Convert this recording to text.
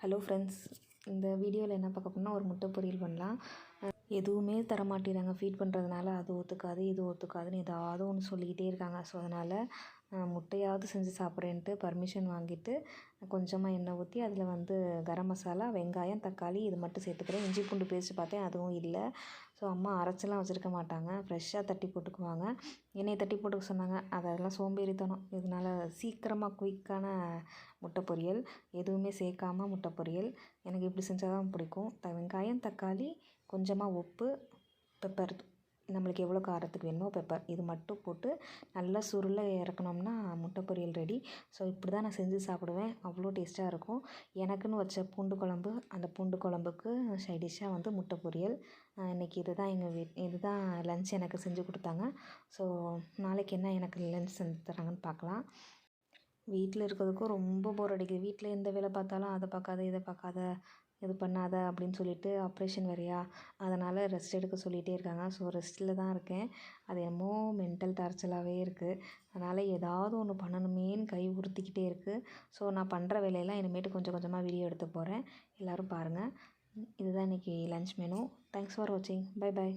Hello friends இந்த வீடியோவில் என்ன பார்க்க போனால் ஒரு முட்டை பொரியல் பண்ணலாம். எதுவுமே தர மாட்டேறாங்க ஃபீட் பண்ணுறதுனால அது ஒத்துக்காது இது ஒத்துக்காதுன்னு ஏதாவது ஒன்று சொல்லிக்கிட்டே இருக்காங்க. ஸோ அதனால் முட்டையாவது செஞ்சு சாப்பிட்றேன்ட்டு பர்மிஷன் வாங்கிட்டு கொஞ்சமாக எண்ணெய் ஊற்றி அதில் வந்து கரம் மசாலா வெங்காயம் தக்காளி இது மட்டும் சேர்த்துக்கிறேன். இஞ்சி பூண்டு பேஸ்ட் பார்த்தேன் அதுவும் இல்லை. ஸோ அம்மா அரைச்செல்லாம் வச்சுருக்க மாட்டாங்க. ஃப்ரெஷ்ஷாக தட்டி போட்டுக்குவாங்க. எண்ணெயை தட்டி போட்டுக்க சொன்னாங்க. அதெல்லாம் சோம்பேறித்தனம். இதனால் சீக்கிரமாக குயிக்கான முட்டை பொரியல். எதுவுமே சேர்க்காம முட்டை பொரியல். எனக்கு இப்படி செஞ்சால் தான் பிடிக்கும். த வெங்காயம் தக்காளி கொஞ்சமாக உப்பு பெப்பர் நம்மளுக்கு எவ்வளோ காரத்துக்கு வேணுமோ பெப்பர் இது மட்டும் போட்டு நல்லா சுருள இறக்குனோம்னா முட்டை பொரியல் ரெடி ஸோ இப்படி தான் நான் செஞ்சு சாப்பிடுவேன். அவ்வளோ டேஸ்ட்டாக இருக்கும். எனக்குன்னு வச்ச பூண்டு குழம்பு அந்த பூண்டு குழம்புக்கு சைடிஷ்ஷாக வந்து முட்டை பொரியல். இன்றைக்கி இது தான் எங்கள் வீட் இது தான் லன்ச் எனக்கு செஞ்சு கொடுத்தாங்க. ஸோ நாளைக்கு என்ன எனக்கு லன்ச் செஞ்சு தராங்கன்னு பார்க்கலாம். வீட்டில் இருக்கிறதுக்கும் ரொம்ப போர் அடிக்குது. வீட்டில் எந்த வேலை பார்த்தாலும் அதை பார்க்காத இதை பார்க்காத இது பண்ணாத அப்படின்னு சொல்லிட்டு ஆப்ரேஷன் வேறையா? அதனால் ரெஸ்ட் எடுக்க சொல்லிகிட்டே இருக்காங்க. ஸோ ரெஸ்ட்டில் தான் இருக்கேன். அது என்னமோ மென்டல் டார்ச்சலாகவே இருக்குது அதனால் ஏதாவது ஒன்று பண்ணணுமேன்னு கை உறுத்திக்கிட்டே இருக்குது ஸோ நான் பண்ணுற வேலையெல்லாம் இனிமேட்டு கொஞ்சம் கொஞ்சமாக வீடியோ எடுத்து போகிறேன் எல்லோரும் பாருங்கள் இதுதான் இன்றைக்கி லன்ச் மெனு தேங்க்ஸ் ஃபார் வாட்சிங் பை பை